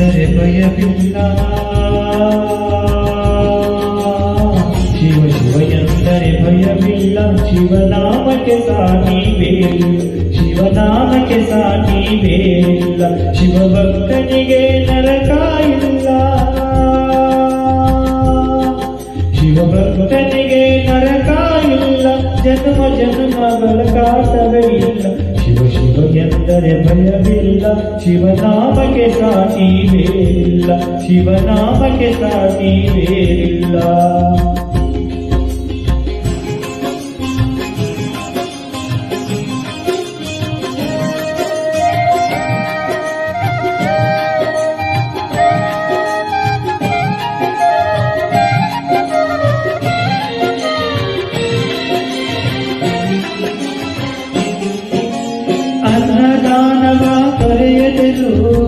ಎಂದರೆ ಭಯವಿಲ್ಲ ಶಿವ ಶಿವ ಎಂದರೆ ಭಯವಿಲ್ಲ ಶಿವನಾಮಕ್ಕೆ ಸಾಟಿಬೇಲ್ಲ ಶಿವನಾಮಕ್ಕೆ ಸಾಟಿಬೇಲ್ಲ ಶಿವಭಕ್ತನಿಗೆ ನರಕ ಇಲ್ಲ ಶಿವಭಕ್ತನಿಗೆ ನರಕ ಇಲ್ಲ ಜನ್ಮ ಜನ್ಮಗಳ ಕಾಟವೇ ಇಲ್ಲ ಶಿವ ಶಿವ ಅಂದರೆ ಭಯವಿಲ್ಲ ಶಿವನಾಮಕ್ಕೆ ಸಾಟಿ ಬೇರಿಲ್ಲ ಶಿವನಾಮಕ್ಕೆ ಸಾಟಿ ಬೇರಿಲ್ಲ गा दानवा करयतु